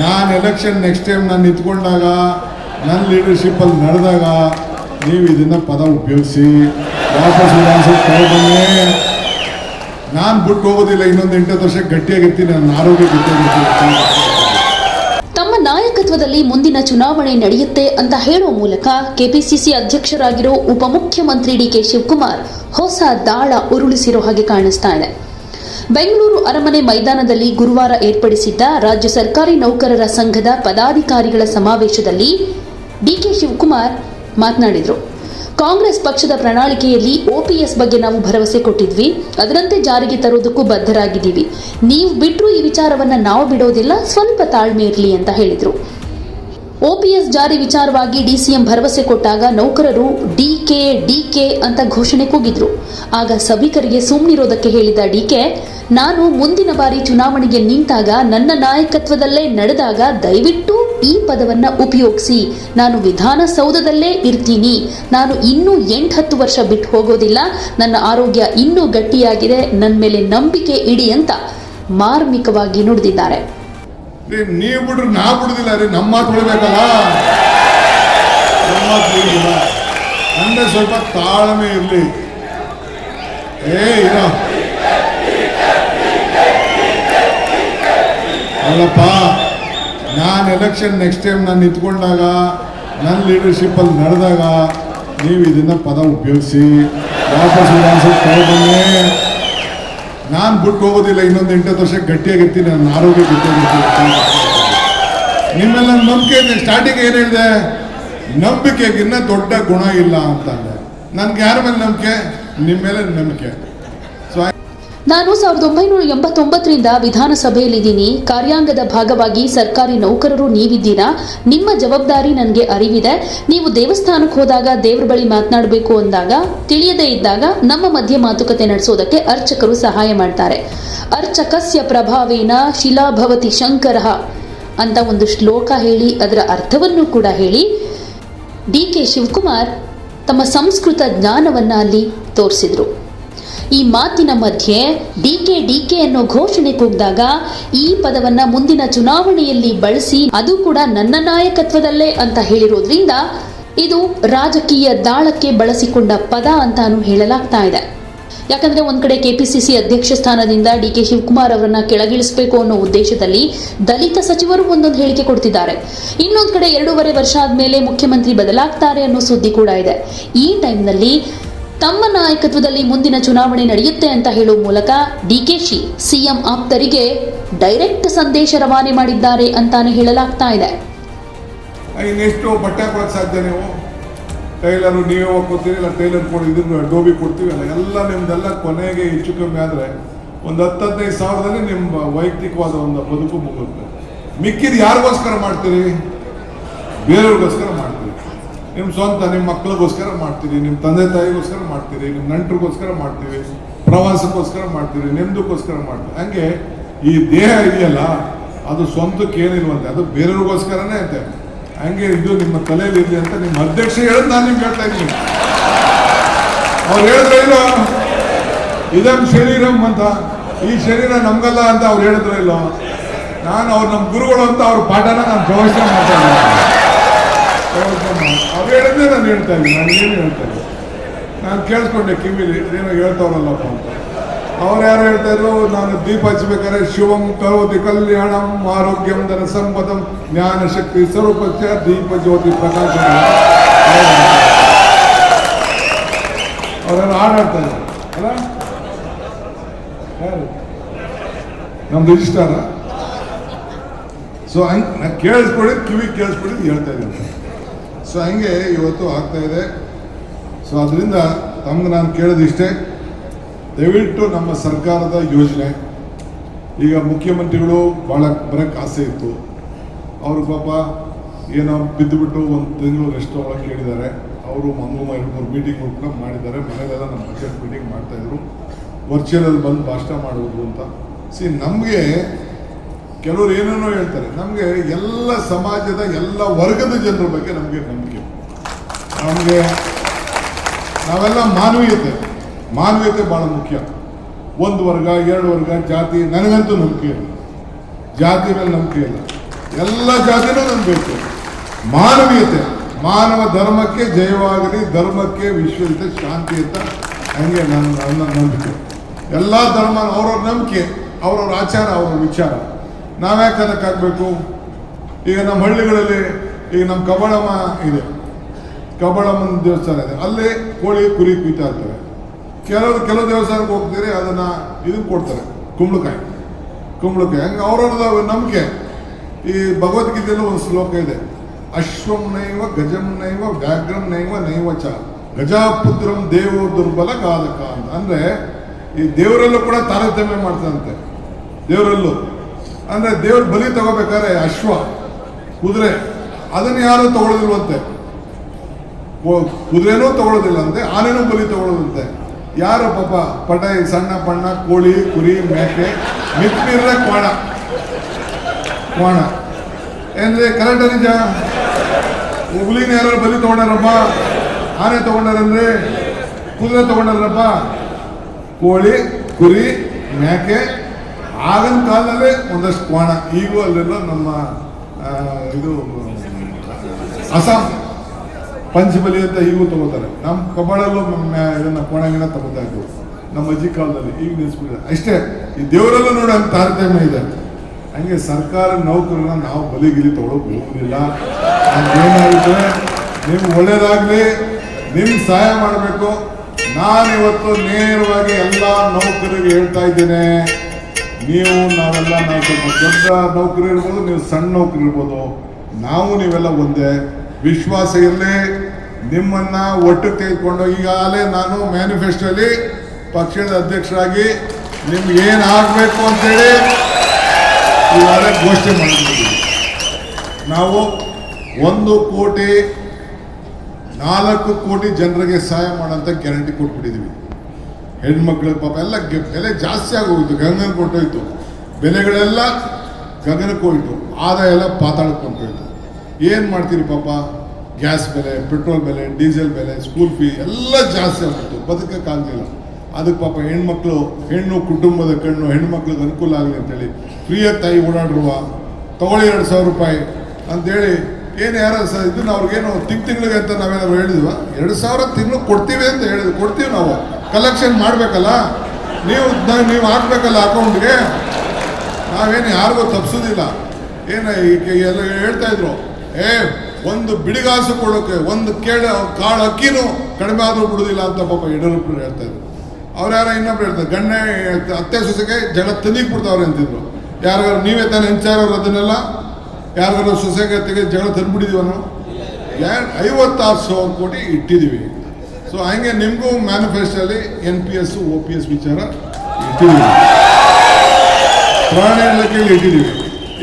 ನಾನು election next time ನಾನು ನಿಂತ್ಕೊಂಡಾಗ ನನ್ನ ಲೀಡರ್ಶಿಪ್ಪಲ್ಲಿ ನಡೆದಾಗ ನೀವು ಇದನ್ನು ಪದ ಉಪಯೋಗಿಸಿ, ವಾಪಸ್ ವಿಧಾನಸಭೆ ನಾನು ಬಿಟ್ಟು ಹೋಗೋದಿಲ್ಲ, ಇನ್ನೊಂದು ಎಂಟು ವರ್ಷ ಗಟ್ಟಿಯಾಗಿರ್ತೀನಿ ನನ್ನ ಆರೋಗ್ಯ ಗಟ್ಟಿಯಾಗಿರ್ತೀನಿ ತಮ್ಮ ನಾಯಕತ್ವದಲ್ಲಿ ಮುಂದಿನ ಚುನಾವಣೆ ನಡೆಯುತ್ತೆ ಅಂತ ಹೇಳುವ ಮೂಲಕ ಕೆಪಿಸಿಸಿ ಅಧ್ಯಕ್ಷರಾಗಿರೋ ಉಪಮುಖ್ಯಮಂತ್ರಿ ಡಿಕೆ ಶಿವಕುಮಾರ್ ಹೊಸ ದಾಳ ಉರುಳಿಸಿರೋ ಹಾಗೆ ಕಾಣಿಸ್ತಾ ಬೆಂಗಳೂರು ಅರಮನೆ ಮೈದಾನದಲ್ಲಿ ಗುರುವಾರ ಏರ್ಪಡಿಸಿದ್ದ ರಾಜ್ಯ ಸರ್ಕಾರಿ ನೌಕರರ ಸಂಘದ ಪದಾಧಿಕಾರಿಗಳ ಸಮಾವೇಶದಲ್ಲಿ ಡಿಕೆ ಶಿವಕುಮಾರ್ ಮಾತನಾಡಿದರು. ಕಾಂಗ್ರೆಸ್ ಪಕ್ಷದ ಪ್ರಣಾಳಿಕೆಯಲ್ಲಿ ಓಪಿಎಸ್ ಬಗ್ಗೆ ನಾವು ಭರವಸೆ ಕೊಟ್ಟಿದ್ವಿ. ಅದರಂತೆ ಜಾರಿಗೆ ತರೋದಕ್ಕೂ ಬದ್ಧರಾಗಿದ್ದೀವಿ. ನೀವು ಬಿಟ್ಟರು ಈ ವಿಚಾರವನ್ನು ನಾವು ಬಿಡೋದಿಲ್ಲ. ಸ್ವಲ್ಪ ತಾಳ್ಮೆ ಇರಲಿ ಅಂತ ಹೇಳಿದರು. ಓಪಿಎಸ್ ಜಾರಿ ವಿಚಾರವಾಗಿ ಡಿಸಿಎಂ ಭರವಸೆ ಕೊಟ್ಟಾಗ ನೌಕರರು ಡಿಕೆ ಡಿಕೆ ಅಂತ ಘೋಷಣೆ ಕೂಗಿದ್ರು. ಆಗ ಸಭಿಕರಿಗೆ ಸುಮ್ಮನಿರೋದಕ್ಕೆ ಹೇಳಿದ ಡಿಕೆ ನಾನು ಮುಂದಿನ ಬಾರಿ ಚುನಾವಣೆಗೆ ನಿಂತಾಗ ನನ್ನ ನಾಯಕತ್ವದಲ್ಲೇ ನಡೆದಾಗ ದಯವಿಟ್ಟು ಈ ಪದವನ್ನ ಉಪಯೋಗಿಸಿ. ನಾನು ವಿಧಾನಸೌಧದಲ್ಲೇ ಇರ್ತೀನಿ. ನಾನು ಇನ್ನೂ ಎಂಟು ಹತ್ತು ವರ್ಷ ಬಿಟ್ಟು ಹೋಗೋದಿಲ್ಲ. ನನ್ನ ಆರೋಗ್ಯ ಇನ್ನೂ ಗಟ್ಟಿಯಾಗಿದೆ. ನನ್ನ ಮೇಲೆ ನಂಬಿಕೆ ಇಡಿ ಅಂತ ಮಾರ್ಮಿಕವಾಗಿ ನುಡಿದಿದ್ದಾರೆ. ನೀವು ಬಿಡ್ರಿ ನಾ ಬಿಡುದಿಲ್ಲ ರೀ. ನಮ್ಮ ಮಾತು ಬಿಡಬೇಕಲ್ಲ ನಮ್ಮ ಸ್ವಲ್ಪ ತಾಳ್ಮೆ ಇರಲಿ. ಏ ಅಲ್ಲಪ್ಪ, ನಾನು ಎಲೆಕ್ಷನ್ ನೆಕ್ಸ್ಟ್ ಟೈಮ್ ನಾನು ನಿಂತ್ಕೊಂಡಾಗ ನನ್ನ ಲೀಡರ್ಶಿಪ್ಪಲ್ಲಿ ನಡೆದಾಗ ನೀವು ಇದನ್ನು ಪದ ಉಪಯೋಗಿಸಿ ವಾಪಸ್ ವಿಧಾನಸಭೆ ನಾನು ಬಿಟ್ಟು ಹೋಗೋದಿಲ್ಲ, ಇನ್ನೊಂದು ಎಂಟತ್ತು ವರ್ಷ ಗಟ್ಟಿಯಾಗಿರ್ತೀನಿ, ನನ್ನ ಆರೋಗ್ಯ ಗಟ್ಟಿಯಾಗಿರ್ತೀನಿ. ನಿಮ್ಮೆಲ್ಲ ನಂಬಿಕೆ ಸ್ಟಾರ್ಟಿಂಗ್ ಏನು ಹೇಳಿದೆ? ನಂಬಿಕೆಗಿನ್ನ ದೊಡ್ಡ ಗುಣ ಇಲ್ಲ ಅಂತಂದೆ. ನನ್ಗೆ ಯಾರ ಮೇಲೆ ನಂಬಿಕೆ? ನಿಮ್ಮ ಮೇಲೆ ನಂಬಿಕೆ. ನಾನು ಸಾವಿರದ ಒಂಬೈನೂರ ಎಂಬತ್ತೊಂಬತ್ತರಿಂದ ವಿಧಾನಸಭೆಯಲ್ಲಿದ್ದೀನಿ. ಕಾರ್ಯಾಂಗದ ಭಾಗವಾಗಿ ಸರ್ಕಾರಿ ನೌಕರರು ನೀವಿದ್ದೀರಾ? ನಿಮ್ಮ ಜವಾಬ್ದಾರಿ ನನಗೆ ಅರಿವಿದೆ. ನೀವು ದೇವಸ್ಥಾನಕ್ಕೆ ಹೋದಾಗ ದೇವ್ರ ಬಳಿ ಮಾತನಾಡಬೇಕು ಅಂದಾಗ, ತಿಳಿಯದೇ ಇದ್ದಾಗ ನಮ್ಮ ಮಧ್ಯೆ ಮಾತುಕತೆ ನಡೆಸೋದಕ್ಕೆ ಅರ್ಚಕರು ಸಹಾಯ ಮಾಡ್ತಾರೆ. ಅರ್ಚಕಸ್ಯ ಪ್ರಭಾವೇನ ಶಿಲಾಭವತಿ ಶಂಕರ ಅಂತ ಒಂದು ಶ್ಲೋಕ ಹೇಳಿ, ಅದರ ಅರ್ಥವನ್ನು ಕೂಡ ಹೇಳಿ. ಡಿ ಕೆ ಶಿವಕುಮಾರ್ ತಮ್ಮ ಸಂಸ್ಕೃತ ಜ್ಞಾನವನ್ನ ಅಲ್ಲಿ ತೋರಿಸಿದ್ರು. ಈ ಮಾತಿನ ಮಧ್ಯೆ ಡಿಕೆ ಡಿಕೆ ಅನ್ನೋ ಘೋಷಣೆ ಕೂಗಿದಾಗ ಈ ಪದವನ್ನ ಮುಂದಿನ ಚುನಾವಣೆಯಲ್ಲಿ ಬಳಸಿ ಅದು ಕೂಡ ನನ್ನ ನಾಯಕತ್ವದಲ್ಲೇ ಅಂತ ಹೇಳಿರೋದ್ರಿಂದ ಇದು ರಾಜಕೀಯ ದಾಳಕ್ಕೆ ಬಳಸಿಕೊಂಡ ಪದ ಅಂತಾನು ಹೇಳಲಾಗ್ತಾ ಇದೆ. ಯಾಕಂದ್ರೆ ಒಂದ್ ಕಡೆ ಕೆಪಿಸಿಸಿ ಅಧ್ಯಕ್ಷ ಸ್ಥಾನದಿಂದ ಡಿ ಕೆ ಶಿವಕುಮಾರ್ ಅವರನ್ನ ಕೆಳಗಿಳಿಸಬೇಕು ಅನ್ನೋ ಉದ್ದೇಶದಲ್ಲಿ ದಲಿತ ಸಚಿವರು ಒಂದೊಂದು ಹೇಳಿಕೆ ಕೊಡ್ತಿದ್ದಾರೆ. ಇನ್ನೊಂದ್ ಕಡೆ ಎರಡೂವರೆ ವರ್ಷ ಆದ್ಮೇಲೆ ಮುಖ್ಯಮಂತ್ರಿ ಬದಲಾಗ್ತಾರೆ ಅನ್ನೋ ಸುದ್ದಿ ಕೂಡ ಇದೆ. ಈ ಟೈಮ್ನಲ್ಲಿ ತಮ್ಮ ನಾಯಕತ್ವದಲ್ಲಿ ಮುಂದಿನ ಚುನಾವಣೆ ನಡೆಯುತ್ತೆ ಅಂತ ಹೇಳುವ ಮೂಲಕ ಡಿಕೆಶಿ ಸಿಎಂ ಆಪ್ತರಿಗೆ ಡೈರೆಕ್ಟ್ ಸಂದೇಶ ರವಾನೆ ಮಾಡಿದ್ದಾರೆ ಅಂತಾನೆ ಹೇಳಲಾಗ್ತಾ ಇದೆ. ಇನ್ನೆಷ್ಟು ಬಟ್ಟೆ ಹಾಕೊಳಕ್ ಸಾಧ್ಯ ನೀವು? ಟೈಲರು ನೀವೇ ಇಲ್ಲ ಟೈಲರ್ ಕೊಡಿ, ಇದನ್ನು ಡೋಬಿ ಕೊಡ್ತೀವಿ ಅಲ್ಲ, ಎಲ್ಲ ನಿಮ್ದೆಲ್ಲ ಕೊನೆಗೆ ಹೆಚ್ಚು ಕಮ್ಮಿ ಆದರೆ ಒಂದು ಹತ್ತು ಹದಿನೈದು ಸಾವಿರದಲ್ಲಿ ನಿಮ್ಮ ವೈಯಕ್ತಿಕವಾದ ಒಂದು ಬದುಕು ಮುಗುತ್ತೆ ಮಿಕ್ಕಿದ ಯಾರಿಗೋಸ್ಕರ ಮಾಡ್ತೀರಿ? ಬೇರೆಯವ್ರಿಗೋಸ್ಕರ ಮಾಡ್ತೀರಿ. ನಿಮ್ಮ ಸ್ವಂತ ನಿಮ್ಮ ಮಕ್ಕಳಿಗೋಸ್ಕರ ಮಾಡ್ತೀರಿ, ನಿಮ್ಮ ತಂದೆ ತಾಯಿಗೋಸ್ಕರ ಮಾಡ್ತೀರಿ, ನಿಮ್ಮ ನಂಟರಿಗೋಸ್ಕರ ಮಾಡ್ತೀವಿ ಪ್ರವಾಸಕ್ಕೋಸ್ಕರ ಮಾಡ್ತೀರಿ ನೆಮ್ಮದಿಗೋಸ್ಕರ ಮಾಡ್ತೀವಿ ಹಂಗೆ ಈ ದೇಹ ಇದೆಯಲ್ಲ, ಅದು ಸ್ವಂತಕ್ಕೆ ಏನಿಲ್ವಂತೆ ಅದು ಬೇರೆಯವ್ರಿಗೋಸ್ಕರನೇ ಅಂತೆ. ಹಂಗೆ ಇದು ನಿಮ್ಮ ತಲೆಯಲ್ಲಿ ಇರಲಿ ಅಂತ ನಿಮ್ಮ ಅಧ್ಯಕ್ಷ ಹೇಳಿದ್ ನಾನು ನಿಮ್ಗೆ ಹೇಳ್ತಾ ಇದ್ದೀನಿ. ಅವ್ರು ಹೇಳಿದ್ರೆ ಇಲ್ಲೋ ಇದಂ ಶರೀರಂ ಅಂತ. ಈ ಶರೀರ ನಮ್ಗಲ್ಲ ಅಂತ ಅವ್ರು ಹೇಳಿದ್ರು ಇಲ್ಲೋ? ನಾನು ಅವ್ರು ನಮ್ಮ ಗುರುಗಳು ಅಂತ ಅವ್ರ ಪಾಠನ ನಾನು ಪ್ರವಚನ ಮಾಡ್ತಾ ಅವ್ರು ಹೇಳಿದ್ರೆ ನಾನು ಹೇಳ್ತಾ ಇದ್ದೀನಿ. ನಾನು ಏನು ಹೇಳ್ತಾ ನಾನು ಕೇಳಿಸ್ಕೊಂಡೆ ಕಿವಿಲಿ ಏನೋ ಹೇಳ್ತಾವ್ರಲ್ಲಪ್ಪ ಅಂತ. ಅವ್ರು ಯಾರು ಹೇಳ್ತಾ ಇದ್ರು? ನಾನು ದೀಪ ಹಚ್ಚಬೇಕಾದ್ರೆ ಶಿವಂ ಕರೋತಿ ಕಲ್ಯಾಣಂ ಆರೋಗ್ಯಂ ಧನ ಸಂಪದಂ ಜ್ಞಾನ ಶಕ್ತಿ ಸ್ವರೂಪಚ್ಚ ದೀಪ ಜ್ಯೋತಿ ಪ್ರಕಾಶ ಅವರೆಲ್ಲ ಹಾಡಾಡ್ತಾ ಇದ್ದಾರೆ ಅಲ್ಲ? ಯಾರು? ನಮ್ದು ರಿಜಿಸ್ಟಾರ ಸೊ ಹಂಗೆ ನಾನು ಕೇಳಿಸ್ಕೊಳ್ಳಿ, ಕಿವಿ ಕೇಳಿಸ್ಕೊಳ್ಳಿ ಹೇಳ್ತಾ ಇದ್ದೀನಿ. ಸೊ ಹಂಗೆ ಇವತ್ತು ಆಗ್ತಾ ಇದೆ. ಸೊ ಅದರಿಂದ ತಮ್ಗೆ ನಾನು ಕೇಳೋದಿಷ್ಟೇ ದಯವಿಟ್ಟು ನಮ್ಮ ಸರ್ಕಾರದ ಯೋಜನೆ. ಈಗ ಮುಖ್ಯಮಂತ್ರಿಗಳು ಭಾಳ ಬರೋಕ್ಕೆ ಆಸೆ ಇತ್ತು. ಅವರು ಪಾಪ ಏನೋ ಬಿದ್ದುಬಿಟ್ಟು ಒಂದು ತಿಂಗಳು ರೆಸ್ಟ್ ಒಳಗೆ ಕೇಳಿದ್ದಾರೆ. ಅವರು ಮಂಗಳೂರು ಎರಡು ಮೂರು ಮೀಟಿಂಗ್ ಕೂಡ ಮಾಡಿದ್ದಾರೆ. ಮನೇಲೆಲ್ಲ ನಮ್ಮ ಬಜೆಟ್ ಮೀಟಿಂಗ್ ಮಾಡ್ತಾಯಿದ್ರು ವರ್ಚುವಲ್ ಬಂದು ಭಾಷಣ ಮಾಡುವುದು ಅಂತ. ಸಿ ನಮಗೆ ಕೆಲವರು ಏನೇನೋ ಹೇಳ್ತಾರೆ. ನಮಗೆ ಎಲ್ಲ ಸಮಾಜದ ಎಲ್ಲ ವರ್ಗದ ಜನರ ಬಗ್ಗೆ ನಮಗೆ ನಂಬಿಕೆ. ನಮಗೆ ನಾವೆಲ್ಲ ಮಾನವೀಯತೆ. ಮಾನವೀಯತೆ ಭಾಳ ಮುಖ್ಯ. ಒಂದು ವರ್ಗ, ಎರಡು ವರ್ಗ, ಜಾತಿ ನನಗಂತೂ ನಂಬಿಕೆ ಇಲ್ಲ. ಜಾತಿ ಮೇಲೆ ನಂಬಿಕೆ ಇಲ್ಲ. ಎಲ್ಲ ಜಾತಿನೂ ನಂಬಿಕೆ ಬೇಕು ಮಾನವೀಯತೆ. ಮಾನವ ಧರ್ಮಕ್ಕೆ ಜಯವಾಗಲಿ, ಧರ್ಮಕ್ಕೆ ವಿಶ್ವದ ಶಾಂತಿ ಅಂತ ಹಂಗೆ ನನ್ನ ನನ್ನ ನಂಬಿಕೆ. ಎಲ್ಲ ಧರ್ಮ ಅವ್ರವ್ರ ನಂಬಿಕೆ, ಅವ್ರವ್ರ ಆಚಾರ, ಅವ್ರವ್ರ ವಿಚಾರ. ನಾವ್ಯಾಕೆ ಅದಕ್ಕಾಗಬೇಕು ಈಗ ನಮ್ಮ ಹಳ್ಳಿಗಳಲ್ಲಿ ಈಗ ನಮ್ಮ ಕಬಳಮ್ಮ ಇದೆ. ಕಬಳಮ್ಮನ ದೇವಸ್ಥಾನ ಇದೆ. ಅಲ್ಲಿ ಕೋಳಿ, ಕುರಿ ಕುಯ್ತಾ ಇರ್ತವೆ. ಕೆಲವರು ಕೆಲವು ದೇವಸ್ಥಾನಕ್ಕೆ ಹೋಗ್ತೀರಿ ಅದನ್ನ ಇದು ಕೊಡ್ತಾರೆ, ಕುಂಬಳಕಾಯಿ. ಕುಂಬಳಕಾಯಿ. ಹಂಗೆ ಅವ್ರವ್ರದ್ದು ನಂಬಿಕೆ. ಈ ಭಗವದ್ಗೀತೆಯಲ್ಲೂ ಒಂದು ಶ್ಲೋಕ ಇದೆ. ಅಶ್ವಂ ನೈವ ಗಜಂ ನೈವ ವ್ಯಾಘ್ರಂ ನೈವ ನೈವ ಗಜಾಪುತ್ರಂ ದೇವೋ ದುರ್ಬಲ ಗಾದಕ ಅಂತ. ಅಂದ್ರೆ ಈ ದೇವರಲ್ಲೂ ಕೂಡ ತಾರತಮ್ಯ ಮಾಡ್ತಾರಂತೆ ದೇವರಲ್ಲೂ. ಅಂದ್ರೆ ದೇವ್ರ ಬಲಿ ತಗೋಬೇಕಾದ್ರೆ ಅಶ್ವ, ಕುದುರೆ, ಅದನ್ನ ಯಾರು ತಗೊಳ್ಳೋದಿಲ್ವಂತೆ ಕುದುರೆನೂ ತಗೊಳ್ಳೋದಿಲ್ಲ ಅಂತೆ ಆನೆನೂ ಬಲಿ ತಗೊಳ್ಳೋದಂತೆ ಯಾರು ಪಾಪ ಪಟ ಸಣ್ಣ ಪಣ್ಣ ಕೋಳಿ, ಕುರಿ, ಮೇಕೆ, ಮಿಕ್ಕಿದ್ರೆ ಕ್ವಾಣ. ಕ್ವಾಣ. ಏನ್ರಿ ಕರೆಕ್ಟ್ ನಿಜ? ಹುಲಿನ ಯಾರು ಬಲಿ ತಗೊಂಡಾರಪ್ಪ? ಆನೆ ತಗೊಂಡಾರಂದ್ರೆ ಕುದುರೆ ತಗೊಂಡಾರಪ್ಪ? ಕೋಳಿ, ಕುರಿ, ಮೇಕೆ ಆಗಿನ ಕಾಲದಲ್ಲೇ ಒಂದಷ್ಟು ಕೋಣ, ಈಗೂ ಅಲ್ಲೆಲ್ಲ ನಮ್ಮ ಇದು, ಅಸ್ಸಾಂ ಪಂಚಬಲಿ ಅಂತ ಈಗೂ ತಗೋತಾರೆ ನಮ್ಮ ಕಬ್ಬಳಲ್ಲೂ ನಮ್ಮ ಇದನ್ನ ಕೋಣಗಿನ ತಗೋತಾ ಇದ್ವು. ನಮ್ಮ ಅಜ್ಜಿ ಕಾಲದಲ್ಲಿ, ಈಗ ನಿಲ್ಸ್ಬಿಟ್ಟಿದೆ ಅಷ್ಟೇ, ಈ ದೇವರಲ್ಲೂ ನೋಡಿ ತಾರತಮ್ಯ ಇದೆ. ಹಂಗೆ ಸರ್ಕಾರ ನೌಕರನ್ನ ನಾವು ಬಲಿಗಿಲಿ ತಗೊಳಕ್ ಹೋಗುದಿಲ್ಲ ಏನಾಗುತ್ತೆ ನಿಮ್ಗೆ ಒಳ್ಳೇದಾಗ್ಲಿ ನಿಮ್ಗೆ ಸಹಾಯ ಮಾಡಬೇಕು. ನಾನಿವತ್ತು ನೇರವಾಗಿ ಎಲ್ಲ ನೌಕರರಿಗೆ ಹೇಳ್ತಾ ಇದ್ದೇನೆ. ನೀವು ನಾವೆಲ್ಲ ನಾವು ದೊಡ್ಡ ನೌಕರಿ ಇರ್ಬೋದು, ನೀವು ಸಣ್ಣ ನೌಕರಿ ಇರ್ಬೋದು. ನಾವು ನೀವೆಲ್ಲ ಒಂದೇ. ವಿಶ್ವಾಸ ಇರಲಿ, ನಿಮ್ಮನ್ನ ಒಟ್ಟು ತೆಗೆದುಕೊಂಡು ಈಗಾಗಲೇ ನಾನು ಮ್ಯಾನಿಫೆಸ್ಟೋಲಿ ಪಕ್ಷದ ಅಧ್ಯಕ್ಷರಾಗಿ ನಿಮ್ಗೆ ಏನು ಆಗಬೇಕು ಅಂತೇಳಿ ಈಗಾಗಲೇ ಘೋಷಣೆ ಮಾಡಿದ್ದೀವಿ. ನಾವು ಒಂದು ಕೋಟಿ, ನಾಲ್ಕು ಕೋಟಿ ಜನರಿಗೆ ಸಹಾಯ ಮಾಡೋಂಥ ಗ್ಯಾರಂಟಿ ಕೊಟ್ಬಿಟ್ಟಿದ್ದೀವಿ. ಹೆಣ್ಮಕ್ಳಿಗೆ ಪಾಪ ಎಲ್ಲ ಬೆಲೆ ಜಾಸ್ತಿ ಆಗೋಗಿತ್ತು ಗಂಗನ ಕೊಟ್ಟೋಯ್ತು ಬೆಲೆಗಳೆಲ್ಲ ಗಗನಕ್ಕೆ ಹೋಯಿತು, ಆದಾಯ ಎಲ್ಲ ಪಾತಾಳಕ್ಕೆ ಹೊಂಟೋಯ್ತು ಏನು ಮಾಡ್ತೀರಿ ಪಾಪ? ಗ್ಯಾಸ್ ಬೆಲೆ, ಪೆಟ್ರೋಲ್ ಬೆಲೆ, ಡೀಸೆಲ್ ಬೆಲೆ ಸ್ಕೂಲ್ ಫೀ ಎಲ್ಲ ಜಾಸ್ತಿ ಆಗ್ಬಿಟ್ಟು ಬದುಕಕ್ಕಾಗಲಿಲ್ಲ ಅದಕ್ಕೆ ಪಾಪ ಹೆಣ್ಮಕ್ಳು, ಹೆಣ್ಣು ಕುಟುಂಬದ ಕಣ್ಣು ಹೆಣ್ಮಕ್ಳಿಗೆ ಅನುಕೂಲ ಆಗಲಿ ಅಂತೇಳಿ ಫ್ರೀಯಾಗಿ ತಾಯಿ ಓಡಾಡಿರುವ, ತಗೊಳ್ಳಿ ಎರಡು ಸಾವಿರ ರೂಪಾಯಿ ಅಂತೇಳಿ ಏನು ಯಾರು ಸಹ ಇದನ್ನ ಅವ್ರಿಗೇನು ತಿಂಗ್ ತಿಂಗಳಿಗೆ ಅಂತ ನಾವೇನಾದ್ರು ಹೇಳಿದ್ವಾ? ಎರಡು ಸಾವಿರ ತಿಂಗಳು ಕೊಡ್ತೀವಿ ಅಂತ ಹೇಳಿದ್ವಿ, ಕೊಡ್ತೀವಿ ನಾವು. ಕಲೆಕ್ಷನ್ ಮಾಡಬೇಕಲ್ಲ? ನೀವು ನೀವು ಹಾಕ್ಬೇಕಲ್ಲ ಅಕೌಂಟ್ಗೆ ನಾವೇನು ಯಾರಿಗೂ ತಪ್ಪಿಸೋದಿಲ್ಲ ಏನು ಎಲ್ಲ ಹೇಳ್ತಾ ಇದ್ರು, ಏ, ಒಂದು ಬಿಡಿಗಾಸು ಕೊಡೋಕೆ, ಒಂದು ಕೇಳ ಕಾಳು ಅಕ್ಕಿನೂ ಕಡಿಮೆ ಆದರೂ ಬಿಡೋದಿಲ್ಲ ಅಂತ ಪಾಪ ಯಡಿಯೂರಪ್ಪರು ಹೇಳ್ತಾ ಇದ್ರು. ಅವ್ರು ಯಾರೋ ಇನ್ನೊಬ್ರು ಹೇಳ್ತಾರೆ ಗಣ್ಣೆ ಅತ್ತೆ ಸೊಸೆಗೆ ಜಗಳ ತಂದಿಗೆ ಬಿಡ್ತಾವ್ರೆ ಅಂತಿದ್ರು. ಯಾರಿಗಾರು ನೀವೇ ತಾನೇ ಹೆಂಚಾರವ್ರು ಅದನ್ನೆಲ್ಲ ಯಾರಿಗಾರು ಸೊಸೆಗೆ ತೆಗೆದು ಜಗಳ ತಂದ್ಬಿಟ್ಟಿದೀವ ನಾವು ಯಾರು ಐವತ್ತಾರು ಸಾವಿರ ಕೋಟಿ ಇಟ್ಟಿದ್ದೀವಿ ಸೊ ಹಂಗೆ ನಿಮಗೂ ಮ್ಯಾನಿಫೆಸ್ಟಲ್ಲಿ N P S O P S ವಿಚಾರ ಇಟ್ಟಿದ್ದೀವಿ. ಪ್ರಾಣಿ ಇಲಾಖೆಯಲ್ಲಿ ಇಟ್ಟಿದ್ದೀವಿ.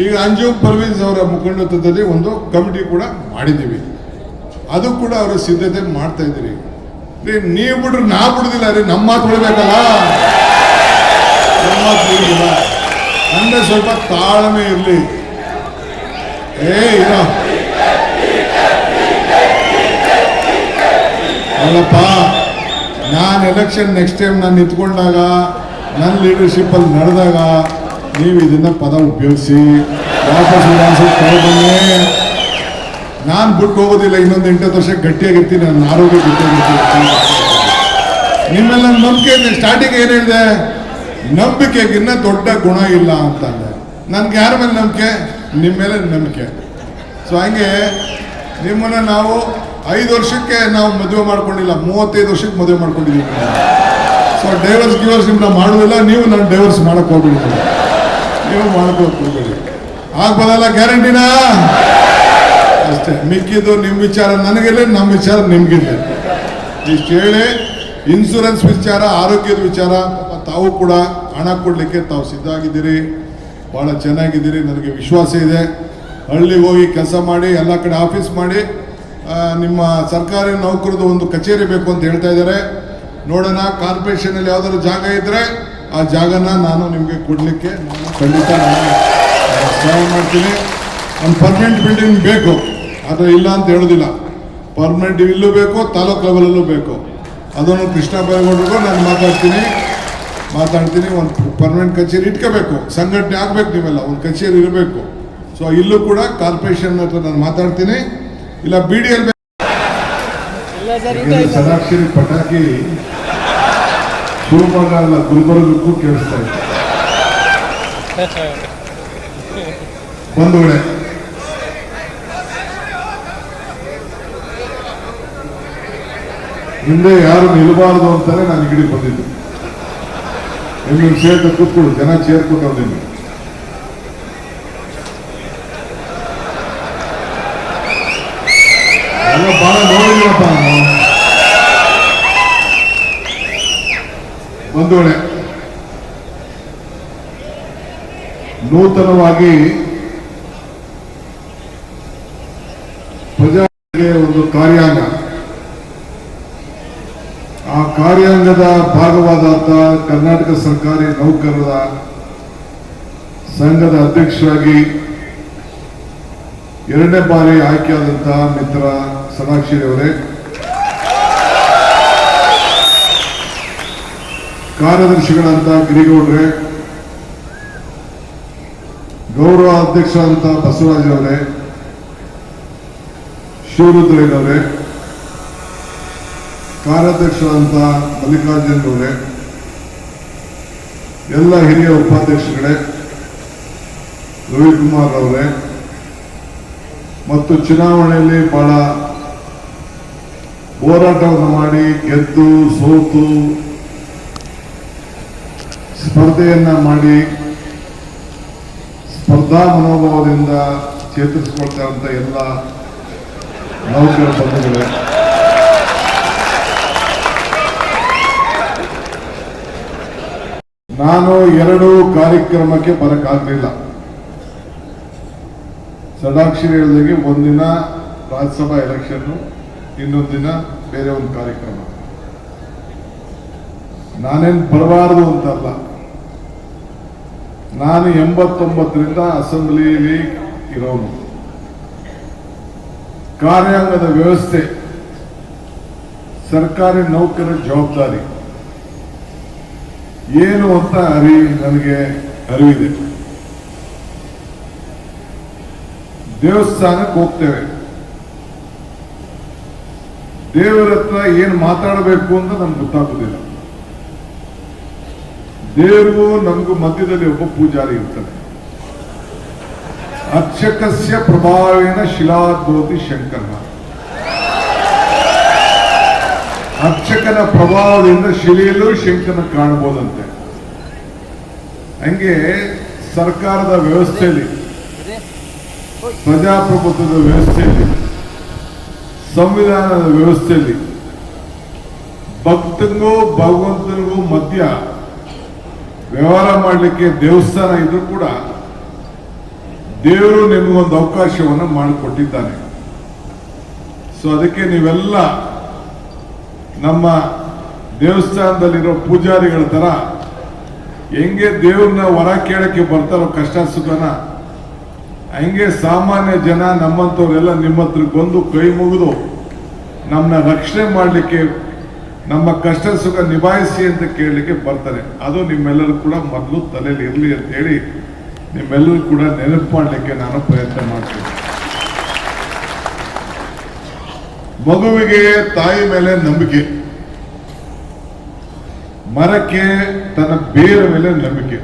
ಈಗ ಅಂಜು ಪರ್ವೀಸ್ ಅವರ ಮುಖಂಡತ್ವದಲ್ಲಿ ಒಂದು ಕಮಿಟಿ ಕೂಡ ಮಾಡಿದ್ದೀವಿ. ಅದು ಕೂಡ ಅವರ ಸಿದ್ಧತೆ ಮಾಡ್ತಾ ಇದ್ದೀರಿ. ರೀ, ನೀವು ಬಿಡ್ರಿ ನಾ ಬಿಡುದಿಲ್ಲ ರೀ, ನಮ್ಮ ಮಾತು ಬಿಡಬೇಕಲ್ಲ? ನಮ್ಮ ಮಾತು ಬಿಡುದಿಲ್ಲ. ಅಂದ್ರೆ ಸ್ವಲ್ಪ ತಾಳ್ಮೆ ಇರಲಿ. ಏ, ಇರೋ. ಅಲ್ಲಪ್ಪ, ನಾನು ಎಲೆಕ್ಷನ್ ನೆಕ್ಸ್ಟ್ ಟೈಮ್ ನಾನು ನಿಂತ್ಕೊಂಡಾಗ ನನ್ನ ಲೀಡರ್ಶಿಪ್ಪಲ್ಲಿ ನಡೆದಾಗ ನೀವು ಇದನ್ನ ಪದ ಉಪಯೋಗಿಸಿ, ವಾಪಸ್ ನಾನು ಬಿಟ್ಟು ಹೋಗೋದಿಲ್ಲ, ಇನ್ನೊಂದು ಎಂಟತ್ತು ವರ್ಷ ಗಟ್ಟಿಯಾಗಿರ್ತೀನಿ, ನನ್ನ ಆರೋಗ್ಯ ಗಟ್ಟಿಯಾಗಿರ್ತೀನಿ. ನಿಮ್ಮೆಲ್ಲ ನಂಬಿಕೆ ಸ್ಟಾರ್ಟಿಂಗ್ ಏನು ಹೇಳಿದೆ? ನಂಬಿಕೆಗಿನ್ನ ದೊಡ್ಡ ಗುಣ ಇಲ್ಲ ಅಂತಂದೆ ನನ್ಗೆ ಯಾರ ಮೇಲೆ ನಂಬಿಕೆ? ನಿಮ್ಮ ಮೇಲೆ ನಂಬಿಕೆ. ಸೊ ಹಂಗೆ ನಿಮ್ಮನ್ನ ನಾವು ಐದು ವರ್ಷಕ್ಕೆ ನಾವು ಮದುವೆ ಮಾಡ್ಕೊಂಡಿಲ್ಲ, ಮೂವತ್ತೈದು ವರ್ಷಕ್ಕೆ ಮದುವೆ ಮಾಡ್ಕೊಂಡಿದ್ದೀವಿ ಸೊ ಡೈವರ್ಸ್ ಗಿವರ್ಸ್ ನಿಮ್ಮನ್ನ ಮಾಡುವುದಿಲ್ಲ ನೀವು ನಾನು ಡೈವರ್ಸ್ ಮಾಡಕ್ ಹೋಗ್ಬಿಡಿ ನೀವು ಮಾಡ್ಕೋಕ್ ಹೋಗ್ಬೇಡಿ ಆಗ್ಬೋದಲ್ಲ ಗ್ಯಾರಂಟಿನಾ? ಅಷ್ಟೇ, ಮಿಕ್ಕಿದ್ದು ನಿಮ್ಮ ವಿಚಾರ ನನಗಿಲ್ಲ ನಮ್ಮ ವಿಚಾರ ನಿಮ್ಗಿಲ್ಲ ಇಷ್ಟು ಹೇಳಿ ಇನ್ಸೂರೆನ್ಸ್ ವಿಚಾರ, ಆರೋಗ್ಯದ ವಿಚಾರ ತಾವು ಕೂಡ ಹಣ ಕೊಡಲಿಕ್ಕೆ ತಾವು ಸಿದ್ಧ ಆಗಿದ್ದೀರಿ ಭಾಳ ಚೆನ್ನಾಗಿದ್ದೀರಿ, ನನಗೆ ವಿಶ್ವಾಸ ಇದೆ. ಹಳ್ಳಿಗೆ ಹೋಗಿ ಕೆಲಸ ಮಾಡಿ, ಎಲ್ಲ ಕಡೆ ಆಫೀಸ್ ಮಾಡಿ ನಿಮ್ಮ ಸರ್ಕಾರಿ ನೌಕರದ ಒಂದು ಕಚೇರಿ ಬೇಕು ಅಂತ ಹೇಳ್ತಾ ಇದ್ದಾರೆ. ನೋಡೋಣ ಕಾರ್ಪೊರೇಷನಲ್ಲಿ ಯಾವ್ದಾದ್ರು ಜಾಗ ಇದ್ರೆ ಆ ಜಾಗನ ನಾನು ನಿಮಗೆ ಕೊಡಲಿಕ್ಕೆ ಖಂಡಿತ ನಾನು ಸಹಾಯ ಮಾಡ್ತೀನಿ. ಒಂದು ಪರ್ಮನೆಂಟ್ ಬಿಲ್ಡಿಂಗ್ ಬೇಕು. ಅದು ಇಲ್ಲ ಅಂತ ಹೇಳೋದಿಲ್ಲ. ಪರ್ಮನೆಂಟ್ ಇಲ್ಲೂ ಬೇಕು, ತಾಲೂಕ್ ಲೆವೆಲಲ್ಲೂ ಬೇಕು. ಅದನ್ನು ಕೃಷ್ಣ ಬೈಗೌಡರಿಗೂ ನಾನು ಮಾತಾಡ್ತೀನಿ. ಮಾತಾಡ್ತೀನಿ, ಒಂದು ಪರ್ಮನೆಂಟ್ ಕಚೇರಿ ಇಟ್ಕೋಬೇಕು. ಸಂಘಟನೆ ಆಗ್ಬೇಕು ನೀವೆಲ್ಲ, ಒಂದು ಕಚೇರಿ ಇರಬೇಕು. ಸೊ ಇಲ್ಲೂ ಕೂಡ ಕಾರ್ಪೊರೇಷನ್ ಹತ್ರ ನಾನು ಮಾತಾಡ್ತೀನಿ. ಇಲ್ಲ ಬಿ ಡಿ ಎಲ್ ಸರ್ ಊಟ ಇಲ್ಲ ಸದಾಕ್ಷರಿ ಪಟಾಕಿ ಶಿವಮೊಗ್ಗ ಅಲ್ಲ ಗುಲ್ಬರ್ಗಕ್ಕೂ ಕೇಳಿಸ್ತಾ ಇತ್ತು ವೇಳೆ ಹಿಂದೆ ಯಾರು ನಿಲ್ಬಾರ್ದು ಅಂತಾನೆ ನಾನು ಗಿಡಿ ಬಂದಿದ್ದು. ನೀವು ಸೇರ್ತ ಕೂತ್ಕೊಳ್ಳಿ ಜನ ಸೇರ್ಕೊಂಡು ನಿಮ್ಗೆ ಎಲ್ಲ ಬಹಳ ನೋಡಿದ್ರಪ್ಪ ನಾವು ಒಂದು ವೇಳೆ ನೂತನವಾಗಿ ಪ್ರಜಾಗೆ ಒಂದು ಕಾರ್ಯಾಂಗ. ಆ ಕಾರ್ಯಾಂಗದ ಭಾಗವಾದಂತ ಕರ್ನಾಟಕ ಸರ್ಕಾರಿ ನೌಕರರ ಸಂಘದ ಅಧ್ಯಕ್ಷರಾಗಿ ಎರಡನೇ ಬಾರಿ ಆಯ್ಕೆಯಾದಂತಹ ಮಿತ್ರ ಸದಾಕ್ಷಿರಿ ಅವರೇ ಕಾರ್ಯದರ್ಶಿಗಳಂತ ಗಿರಿಗೌಡ್ರೆ, ಗೌರವ ಅಧ್ಯಕ್ಷರಾದಂತ ಬಸವರಾಜ್ ಅವರೇ ಶಿವರುದ್ರಯ್ಯನವರೇ ಕಾರ್ಯಾಧ್ಯಕ್ಷರಾದಂತ ಮಲ್ಲಿಕಾರ್ಜುನ್ ಅವರೇ, ಎಲ್ಲ ಹಿರಿಯ ಉಪಾಧ್ಯಕ್ಷಗಳೇ ರವಿಕುಮಾರ್ ಅವರೇ, ಮತ್ತು ಚುನಾವಣೆಯಲ್ಲಿ ಬಹಳ ಹೋರಾಟವನ್ನು ಮಾಡಿ ಗೆದ್ದು ಸೋತು ಸ್ಪರ್ಧೆಯನ್ನ ಮಾಡಿ ಸ್ಪರ್ಧಾ ಮನೋಭಾವದಿಂದ ಚೇತರಿಸಿಕೊಳ್ತಾ ಎಲ್ಲ ನೌಕರ ಬಂಧುಗಳೇ. ನಾನು ಎರಡು ಕಾರ್ಯಕ್ರಮಕ್ಕೆ ಬರಕಾಗಲಿಲ್ಲ ಸದಾಕ್ಷರಿ ಹೇಳಿದಾಗೆ ಒಂದಿನ ರಾಜ್ಯಸಭಾ ಎಲೆಕ್ಷನ್ ಇನ್ನೊಂದು ದಿನ ಬೇರೆ ಒಂದು ಕಾರ್ಯಕ್ರಮ. ನಾನೇನು ಬರಬಾರದು ಅಂತಲ್ಲ. ನಾನು ಎಂಬತ್ತೊಂಬತ್ತರಿಂದ ಅಸೆಂಬ್ಲಿಯಲ್ಲಿ ಇರೋನು. ಕಾರ್ಯಾಂಗದ ವ್ಯವಸ್ಥೆ, ಸರ್ಕಾರಿ ನೌಕರರ ಜವಾಬ್ದಾರಿ. ಏನು ಅಂತ ಅರಿ, ನನಗೆ ಅರಿವಿದೆ. ದೇವಸ್ಥಾನಕ್ಕೆ ಹೋಗ್ತೇವೆ. ದೇವರ ಹತ್ರ ಏನು ಮಾತಾಡಬೇಕು ಅಂತ ನಮ್ಗೆ ಗೊತ್ತಾಗುದಿಲ್ಲ. ದೇವರಿಗೂ ನಮಗೂ ಮಧ್ಯದಲ್ಲಿ ಒಬ್ಬ ಪೂಜಾರಿ ಇರ್ತಾನೆ. ಅರ್ಚಕಸ್ಯ ಪ್ರಭಾವೇನ ಶಿಲಾದ್ಭವತಿ ಶಂಕರ. ಅರ್ಚಕನ ಪ್ರಭಾವದಿಂದ ಶಿಲೆಯಲ್ಲೂ ಶಂಕರನ ಕಾಣಬಹುದಂತೆ. ಹಂಗೆ ಸರ್ಕಾರದ ವ್ಯವಸ್ಥೆಯಲ್ಲಿ, ಪ್ರಜಾಪ್ರಭುತ್ವದ ವ್ಯವಸ್ಥೆಯಲ್ಲಿ, ಸಂವಿಧಾನದ ವ್ಯವಸ್ಥೆಯಲ್ಲಿ ಭಕ್ತನಿಗೂ ಭಗವಂತನಿಗೂ ಮಧ್ಯ ವ್ಯವಹಾರ ಮಾಡಲಿಕ್ಕೆ ದೇವಸ್ಥಾನ ಇದ್ರೂ ಕೂಡ ದೇವರು ನಿಮಗೊಂದು ಅವಕಾಶವನ್ನು ಮಾಡಿಕೊಟ್ಟಿದ್ದಾನೆ. ಸೊ ಅದಕ್ಕೆ ನೀವೆಲ್ಲ ನಮ್ಮ ದೇವಸ್ಥಾನದಲ್ಲಿರೋ ಪೂಜಾರಿಗಳ ತರ ಹೆಂಗೆ ದೇವ್ರನ್ನ ಹೊರ ಕೇಳಕ್ಕೆ ಬರ್ತಾರೋ ಕಷ್ಟ ಸುಖನ, ಹಂಗೆ ಸಾಮಾನ್ಯ ಜನ ನಮ್ಮಂಥವ್ರೆಲ್ಲ ನಿಮ್ಮ ಹತ್ರ ಬಂದು ಕೈ ಮುಗಿದು ನಮ್ಮನ್ನ ರಕ್ಷಣೆ ಮಾಡಲಿಕ್ಕೆ ನಮ್ಮ ಕಷ್ಟ ಸುಖ ನಿಭಾಯಿಸಿ ಅಂತ ಕೇಳಲಿಕ್ಕೆ ಬರ್ತಾರೆ. ಅದು ನಿಮ್ಮೆಲ್ಲರೂ ಕೂಡ ಮೊದಲು ತಲೆಯಲ್ಲಿ ಇರಲಿ ಅಂತ ಹೇಳಿ ನಿಮ್ಮೆಲ್ಲರೂ ಕೂಡ ನೆನಪು ಮಾಡಲಿಕ್ಕೆ ನಾನು ಪ್ರಯತ್ನ ಮಾಡ್ತೀನಿ. ಮಗುವಿಗೆ ತಾಯಿ ಮೇಲೆ ನಂಬಿಕೆ. ಮರಕ್ಕೆ ತನ್ನ ಬೇರ ಮೇಲೆ ನಂಬಿಕೆ.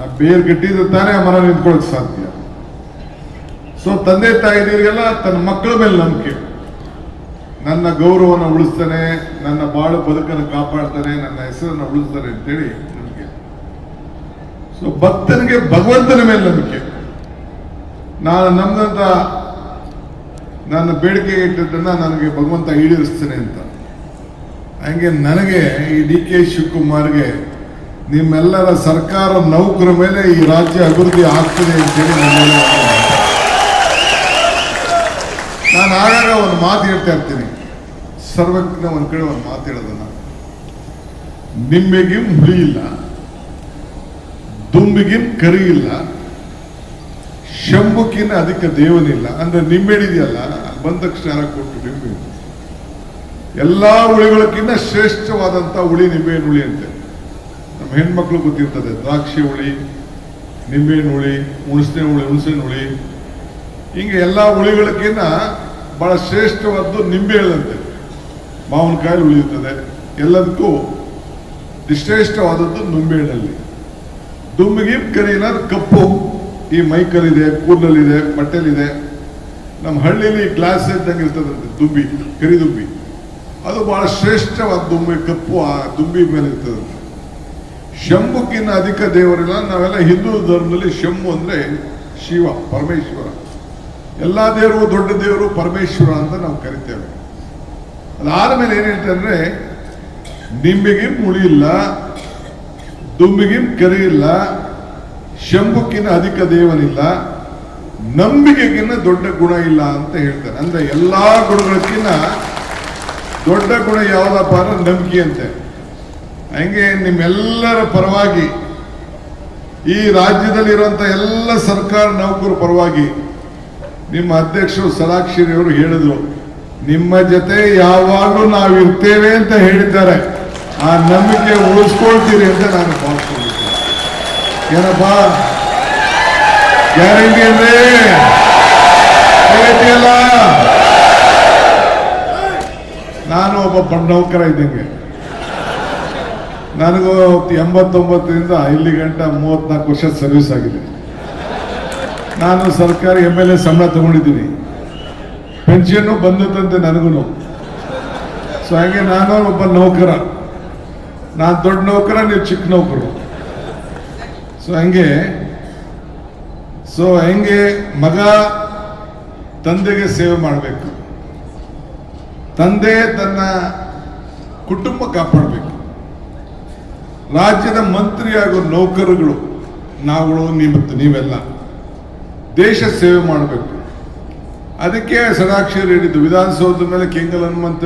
ಆ ಬೇರ್ ಗಟ್ಟಿದ್ರೆ ತಾನೇ ಆ ಮರ ನಿಂತ್ಕೊಳ್ಳೋಕೆ ಸಾಧ್ಯ. ಸೊ ತಂದೆ ತಾಯಿದಿರಿಗೆಲ್ಲ ತನ್ನ ಮಕ್ಕಳ ಮೇಲೆ ನಂಬಿಕೆ. ನನ್ನ ಗೌರವವನ್ನು ಉಳಿಸ್ತಾನೆ, ನನ್ನ ಬಾಳು ಬದುಕನ್ನು ಕಾಪಾಡ್ತಾನೆ, ನನ್ನ ಹೆಸರನ್ನು ಉಳಿಸ್ತಾನೆ ಅಂತೇಳಿ ನಂಬಿಕೆ. ಸೊ ಭಕ್ತನಿಗೆ ಭಗವಂತನ ಮೇಲೆ ನಂಬಿಕೆ. ನಾನು ನಮ್ದಂತ ನನ್ನ ಬೇಡಿಕೆ ಇಟ್ಟಿದ್ದನ್ನ ನನಗೆ ಭಗವಂತ ಈಡೇರಿಸ್ತಾನೆ ಅಂತ. ಹಂಗೆ ನನಗೆ ಈ ಡಿ ಕೆ ಶಿವಕುಮಾರ್ಗೆ ನಿಮ್ಮೆಲ್ಲರ ಸರ್ಕಾರ ನೌಕರ ಮೇಲೆ ಈ ರಾಜ್ಯ ಅಭಿವೃದ್ಧಿ ಆಗ್ತದೆ ಅಂತೇಳಿ ನಂಬಿಕೆ. ನಾನು ಆಗಾಗ ಒಂದು ಮಾತು ಹೇಳ್ತಾ ಇರ್ತೀನಿ ಸರ್ವಜ್ಞ ಒಂದು ಕಡೆ ಒಂದು ಮಾತು ಹೇಳೋದನ್ನ. ನಿಮ್ಮೆಗಿಂ ಹುಳಿ ಇಲ್ಲ. ದುಂಬಿಗಿಂ ಕರಿ ಇಲ್ಲ. ಶಂಭುಕಿನ ಅದಕ್ಕೆ ದೇವನಿಲ್ಲ ಅಂದ್ರೆ ನಿಂಬೆಡಿದೆಯಲ್ಲ ಬಂದ ತಕ್ಷಣ ಕೊಟ್ಟು ನಿಂಬೆ ಎಲ್ಲಾ ಹುಳಿಗಳಕ್ಕಿಂತ ಶ್ರೇಷ್ಠವಾದಂತ ಹುಳಿ ನಿಂಬೆಹಣ್ಣು ಹುಳಿ ಅಂತೆ. ನಮ್ಮ ಹೆಣ್ಮಕ್ಳು ಗೊತ್ತಿರ್ತದೆ, ದ್ರಾಕ್ಷಿ ಹುಳಿ ನಿಂಬೆಹಣ್ಣು ಹುಳಿ, ಹುಣಸೆ ಹುಳಿ, ಹುಣಸಿನ ಹುಳಿ. ಹಿಂಗೆ ಎಲ್ಲ ಹುಳಿಗಳಕ್ಕಿಂತ ಬಹಳ ಶ್ರೇಷ್ಠವಾದ್ದು ನಿಂಬೆ ಹೇಳಂತೆ ಮಾವಿನಕಾಯಿ ಉಳಿಯುತ್ತದೆ. ಎಲ್ಲದಕ್ಕೂ ಶ್ರೇಷ್ಠವಾದದ್ದು ನಿಂಬೆಹಣ್ಣಲ್ಲಿ ದುಮ್ಮಿಗೆ ಕರಿನ ಕಪ್ಪು. ಈ ಮೈಕಲ್ಲಿದೆ, ಕೂದಲಲ್ಲಿದೆ ಬಟ್ಟೆಲಿದೆ ನಮ್ಮ ಹಳ್ಳಿಯಲ್ಲಿ ಗ್ಲಾಸ್ ಇದ್ದಂಗೆ ಇರ್ತದಂತೆ ದುಂಬಿ, ಕರಿ ದುಂಬಿ. ಅದು ಬಹಳ ಶ್ರೇಷ್ಠವಾದ ದುಂಬಿ, ಕಪ್ಪು, ಆ ದುಂಬಿ ಮೇಲೆ ಇರ್ತದಂತೆ. ಶಂಭುಕ್ಕಿಂತ ಅಧಿಕ ದೇವರಿಲ್ಲ. ನಾವೆಲ್ಲ ಹಿಂದೂ ಧರ್ಮದಲ್ಲಿ ಶಂಭು ಅಂದರೆ ಶಿವ, ಪರಮೇಶ್ವರ. ಎಲ್ಲ ದೇವರು ದೊಡ್ಡ ದೇವರು ಪರಮೇಶ್ವರ ಅಂತ ನಾವು ಕರಿತೇವೆ. ಅದಾದ್ಮೇಲೆ ಏನ್ ಹೇಳ್ತಾರೆ ಅಂದ್ರೆ ಉಳಿಯಿಲ್ಲ ದುಂಬಿಗಿಂ ಇಲ್ಲ ಶಂಭುಕ್ಕಿನ ಕರಿ ಇಲ್ಲ, ಶಂಭುಕ್ಕಿಂತ ಅಧಿಕ ದೇವನಿಲ್ಲ ನಂಬಿಕೆಗಿನ್ನ ದೊಡ್ಡ ಗುಣ ಇಲ್ಲ ಅಂತ ಹೇಳ್ತಾರೆ. ಅಂದ್ರೆ ಎಲ್ಲಾ ಗುಣಗಳಕ್ಕಿಂತ ದೊಡ್ಡ ಗುಣ ಯಾವ್ದಪ್ಪ ಅಂದ್ರೆ ನಂಬಿಕೆ ಅಂತೆ. ಹಂಗೆ ನಿಮ್ಮೆಲ್ಲರ ಪರವಾಗಿ ಈ ರಾಜ್ಯದಲ್ಲಿರುವಂತ ಎಲ್ಲ ಸರ್ಕಾರ ನೌಕರ ಪರವಾಗಿ ನಿಮ್ಮ ಅಧ್ಯಕ್ಷರು ಸಲಾಕ್ಷಿರಿ ಅವರು ಹೇಳಿದ್ರು, ನಿಮ್ಮ ಜೊತೆ ಯಾವಾಗಲೂ ನಾವು ಇರ್ತೇವೆ ಅಂತ ಹೇಳಿದ್ದಾರೆ. ಆ ನಂಬಿಕೆ ಉಳಿಸ್ಕೊಳ್ತೀರಿ ಅಂತ ನಾನು ಭಾವಿಸ್ಕೊಂಡಿದ್ದೇನೆ. ಏನಪ್ಪ? ಗ್ಯಾರಂಟಿ ಅಂದ್ರೆ? ನಾನು ಒಬ್ಬ ಬಡ ನೌಕರ ಇದ್ದಂಗೆ. ನನಗೂ ಎಂಬತ್ತೊಂಬತ್ತರಿಂದ ಇಲ್ಲಿ ಗಂಟ ಮೂವತ್ನಾಲ್ಕು ವರ್ಷ ಸರ್ವಿಸ್ ಆಗಿದೆ. ನಾನು ಸರ್ಕಾರಿ ಎಂ ಎಲ್ ಎ ಸಂಬಳ ತಗೊಂಡಿದ್ದೀನಿ. ಪೆನ್ಷನ್ನು ಬಂದದಂತೆ ನನಗೂ ಸೊ ಹಾಗೆ ನಾನು ಒಬ್ಬ ನೌಕರ. ನಾನು ದೊಡ್ಡ ನೌಕರ ನೀವು ಚಿಕ್ಕ ನೌಕರು. ಸೊ ಹಂಗೆ ಸೊ ಹೆಂಗೆ ಮಗ ತಂದೆಗೆ ಸೇವೆ ಮಾಡಬೇಕು. ತಂದೆ ತನ್ನ ಕುಟುಂಬ ಕಾಪಾಡಬೇಕು. ರಾಜ್ಯದ ಮಂತ್ರಿ ಹಾಗೂ ನೌಕರುಗಳು ನಾವುಗಳು ನೀವು ನೀವೆಲ್ಲ. ದೇಶ ಸೇವೆ ಮಾಡಬೇಕು. ಅದಕ್ಕೆ ಸದಾಕ್ಷರಿ ಹೇಳಿದ್ದು ವಿಧಾನಸೌಧದ ಮೇಲೆ ಕೆಂಗಲ್ ಹನುಮಂತ